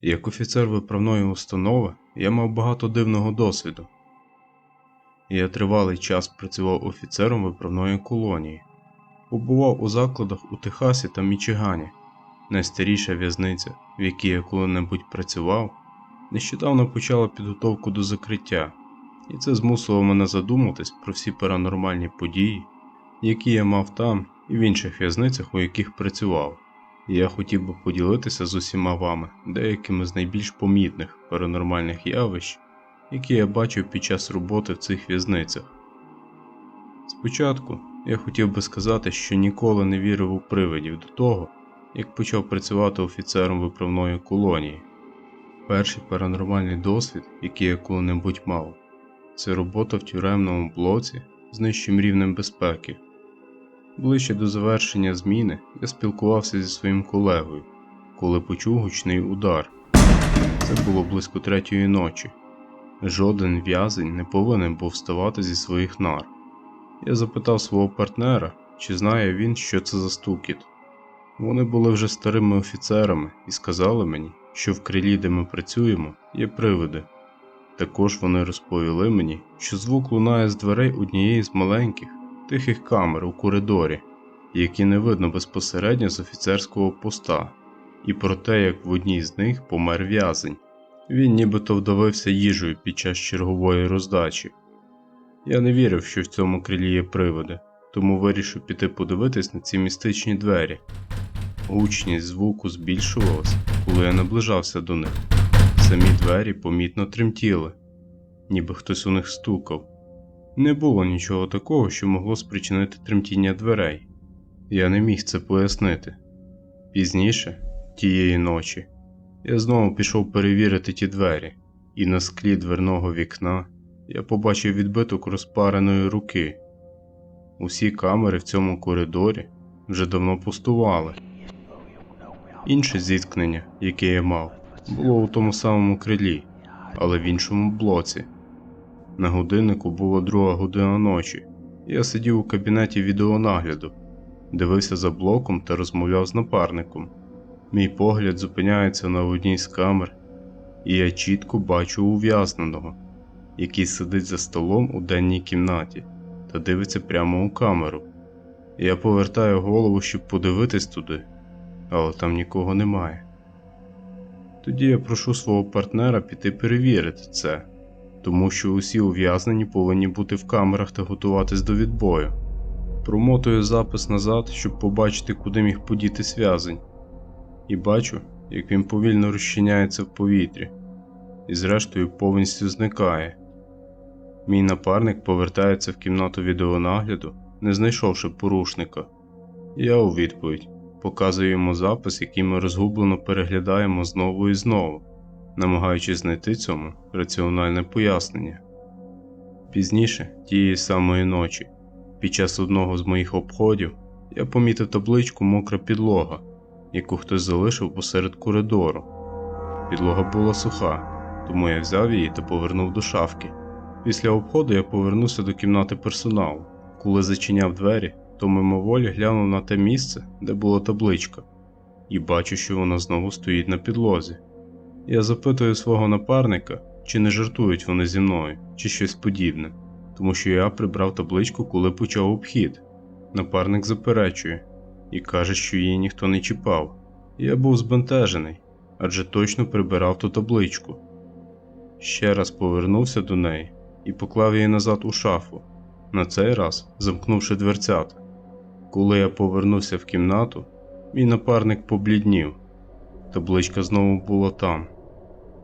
Як офіцер виправної установи я мав багато дивного досвіду. Я тривалий час працював офіцером виправної колонії, побував у закладах у Техасі та Мічигані. Найстаріша в'язниця, в якій я коли-небудь працював, нещодавно почала підготовку до закриття, і це змусило мене задуматись про всі паранормальні події, які я мав там і в інших в'язницях, у яких працював. І я хотів би поділитися з усіма вами деякими з найбільш помітних паранормальних явищ, які я бачив під час роботи в цих в'язницях. Спочатку я хотів би сказати, що ніколи не вірив у привидів до того, як почав працювати офіцером виправної колонії. Перший паранормальний досвід, який я коли-небудь мав, це робота в тюремному блоці з нижчим рівнем безпеки. Ближче до завершення зміни я спілкувався зі своїм колегою, коли почув гучний удар. Це було близько третьої ночі. Жоден в'язень не повинен був вставати зі своїх нар. Я запитав свого партнера, чи знає він, що це за стукіт. Вони були вже старими офіцерами і сказали мені, що в крилі, де ми працюємо, є привиди. Також вони розповіли мені, що звук лунає з дверей однієї з маленьких, тихих камер у коридорі, які не видно безпосередньо з офіцерського поста, і про те, як в одній з них помер в'язень. Він нібито вдавився їжею під час чергової роздачі. Я не вірив, що в цьому крилі є привиди, тому вирішив піти подивитись на ці містичні двері. Гучність звуку збільшувалась, коли я наближався до них. Самі двері помітно тремтіли, ніби хтось у них стукав. Не було нічого такого, що могло спричинити тремтіння дверей. Я не міг це пояснити. Пізніше, тієї ночі, я знову пішов перевірити ті двері, і на склі дверного вікна я побачив відбиток розпареної руки. Усі камери в цьому коридорі вже давно пустували. Інше зіткнення, яке я мав, було у тому самому крилі, але в іншому блоці. На годиннику була друга година ночі. Я сидів у кабінеті відеонагляду, дивився за блоком та розмовляв з напарником. Мій погляд зупиняється на одній з камер, і я чітко бачу ув'язненого, який сидить за столом у денній кімнаті та дивиться прямо у камеру. Я повертаю голову, щоб подивитись туди, але там нікого немає. Тоді я прошу свого партнера піти перевірити це тому що усі ув'язнені повинні бути в камерах та готуватись до відбою. Промотую запис назад, щоб побачити, куди міг подітись в'язень, і бачу, як він повільно розчиняється в повітрі, і зрештою повністю зникає. Мій напарник повертається в кімнату відеонагляду, не знайшовши порушника. Я у відповідь показую йому запис, який ми розгублено переглядаємо знову і знову намагаючись знайти цьому раціональне пояснення. Пізніше, тієї самої ночі, під час одного з моїх обходів, я помітив табличку Мокра підлога, яку хтось залишив посеред коридору. Підлога була суха, тому я взяв її та повернув до шафки. Після обходу я повернувся до кімнати персоналу. Коли зачиняв двері, то мимоволі глянув на те місце, де була табличка, і бачу, що вона знову стоїть на підлозі. Я запитую свого напарника, чи не жартують вони зі мною, чи щось подібне, тому що я прибрав табличку, коли почав обхід. Напарник заперечує і каже, що її ніхто не чіпав. Я був збентежений, адже точно прибирав ту табличку. Ще раз повернувся до неї і поклав її назад у шафу, на цей раз замкнувши дверцята. Коли я повернувся в кімнату, мій напарник побліднів. Табличка знову була там.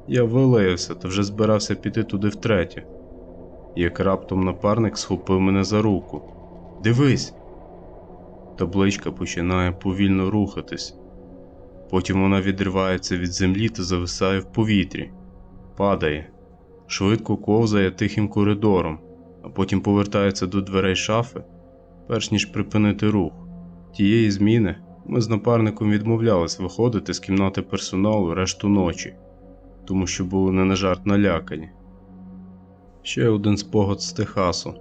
Я вилаявся та вже збирався піти туди втретє, як раптом напарник схопив мене за руку. Дивись! Табличка починає повільно рухатись. Потім вона відривається від землі та зависає в повітрі, падає, швидко ковзає тихим коридором, а потім повертається до дверей шафи, перш ніж припинити рух. Тієї зміни ми з напарником відмовлялись виходити з кімнати персоналу решту ночі тому що були не на жарт налякані. Ще один спогад з Техасу.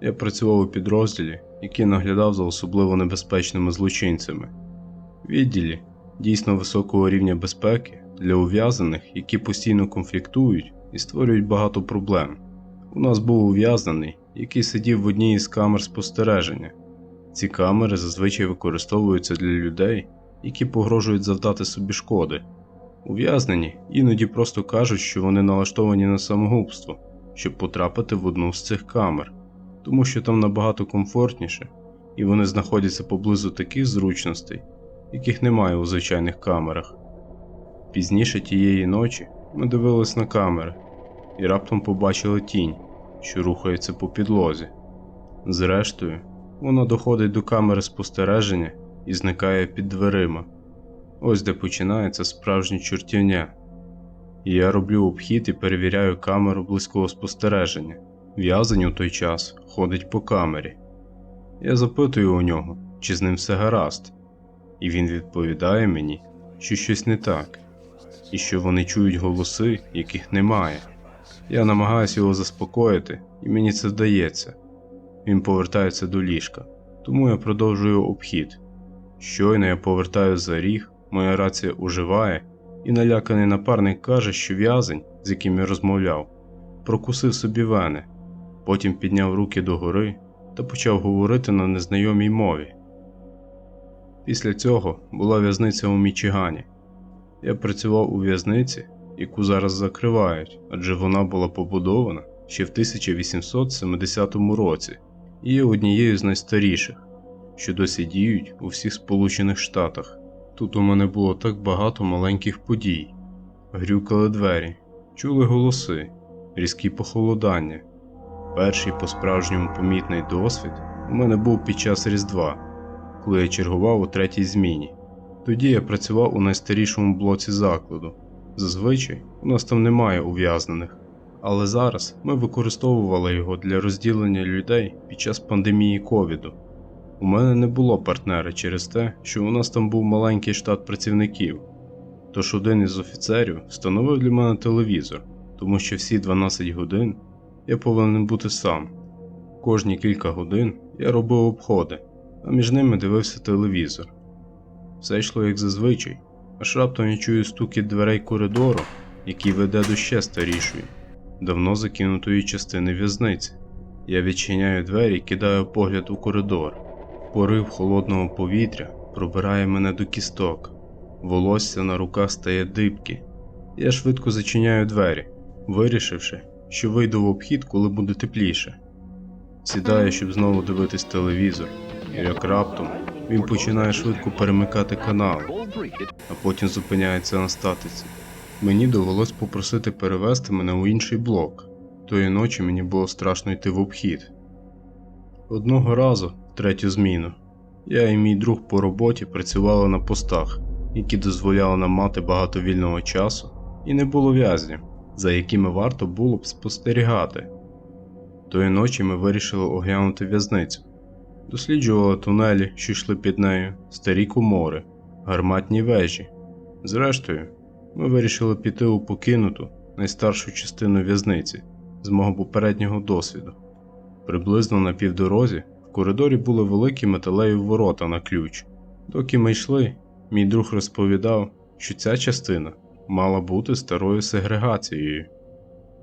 Я працював у підрозділі, який наглядав за особливо небезпечними злочинцями. Відділі дійсно високого рівня безпеки для ув'язнених, які постійно конфліктують і створюють багато проблем. У нас був ув'язнений, який сидів в одній із камер спостереження. Ці камери зазвичай використовуються для людей, які погрожують завдати собі шкоди. Ув'язнені іноді просто кажуть, що вони налаштовані на самогубство, щоб потрапити в одну з цих камер, тому що там набагато комфортніше, і вони знаходяться поблизу таких зручностей, яких немає у звичайних камерах. Пізніше тієї ночі ми дивились на камери і раптом побачили тінь, що рухається по підлозі. Зрештою, вона доходить до камери спостереження і зникає під дверима. Ось де починається справжнє чортівня. Я роблю обхід і перевіряю камеру близького спостереження. В'язень у той час ходить по камері. Я запитую у нього, чи з ним все гаразд, і він відповідає мені, що щось не так, і що вони чують голоси, яких немає. Я намагаюся його заспокоїти, і мені це вдається. Він повертається до ліжка, тому я продовжую обхід. Щойно я повертаю за ріг, моя рація уживає, і наляканий напарник каже, що в'язень, з яким я розмовляв, прокусив собі вени, потім підняв руки догори та почав говорити на незнайомій мові. Після цього була в'язниця у Мічигані. Я працював у в'язниці, яку зараз закривають, адже вона була побудована ще в 1870 році і є однією з найстаріших, що досі діють у всіх Сполучених Штатах. Тут у мене було так багато маленьких подій, грюкали двері, чули голоси, різкі похолодання. Перший по-справжньому помітний досвід у мене був під час Різдва, коли я чергував у третій зміні. Тоді я працював у найстарішому блоці закладу. Зазвичай у нас там немає ув'язнених, але зараз ми використовували його для розділення людей під час пандемії ковіду. У мене не було партнера через те, що у нас там був маленький штат працівників. Тож один із офіцерів встановив для мене телевізор, тому що всі 12 годин я повинен бути сам. Кожні кілька годин я робив обходи, а між ними дивився телевізор. Все йшло як зазвичай, аж раптом я чую стукіт дверей коридору, який веде до ще старішої, давно закинутої частини в'язниці. Я відчиняю двері і кидаю погляд у коридор. Порив холодного повітря пробирає мене до кісток, волосся на руках стає дибки. Я швидко зачиняю двері, вирішивши, що вийду в обхід, коли буде тепліше. Сідаю, щоб знову дивитись телевізор, і як раптом він починає швидко перемикати канали, а потім зупиняється на статиці. Мені довелось попросити перевести мене у інший блок. Тої ночі мені було страшно йти в обхід. Одного разу, третю зміну, я і мій друг по роботі працювали на постах, які дозволяли нам мати багато вільного часу, і не було в'язнів, за якими варто було б спостерігати. Тої ночі ми вирішили оглянути в'язницю, досліджували тунелі, що йшли під нею, старі комори, гарматні вежі. Зрештою, ми вирішили піти у покинуту найстаршу частину в'язниці з мого попереднього досвіду. Приблизно на півдорозі в коридорі були великі металеві ворота на ключ. Доки ми йшли, мій друг розповідав, що ця частина мала бути старою сегрегацією.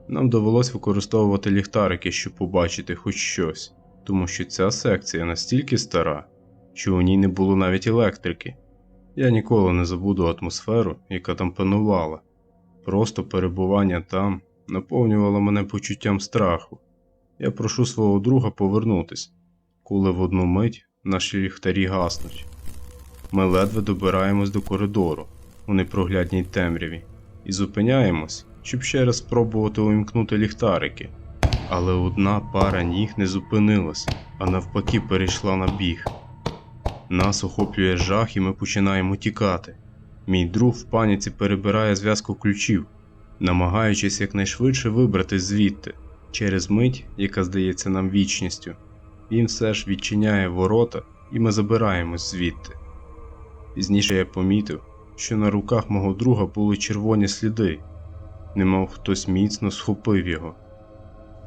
Нам довелось використовувати ліхтарики, щоб побачити хоч щось, тому що ця секція настільки стара, що у ній не було навіть електрики. Я ніколи не забуду атмосферу, яка там панувала. Просто перебування там наповнювало мене почуттям страху. Я прошу свого друга повернутись, коли в одну мить наші ліхтарі гаснуть. Ми ледве добираємось до коридору у непроглядній темряві і зупиняємось, щоб ще раз спробувати увімкнути ліхтарики. Але одна пара ніг не зупинилась, а навпаки перейшла на біг. Нас охоплює жах, і ми починаємо тікати. Мій друг в паніці перебирає зв'язку ключів, намагаючись якнайшвидше вибратись звідти. Через мить, яка здається нам вічністю, він все ж відчиняє ворота, і ми забираємось звідти. Пізніше я помітив, що на руках мого друга були червоні сліди, немов хтось міцно схопив його.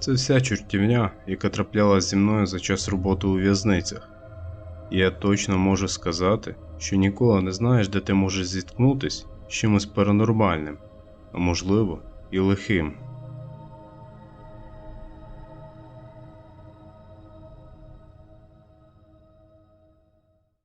Це вся чортівня, яка траплялась зі мною за час роботи у в'язницях. І я точно можу сказати, що ніколи не знаєш, де ти можеш зіткнутись, з чимось паранормальним, а можливо, і лихим.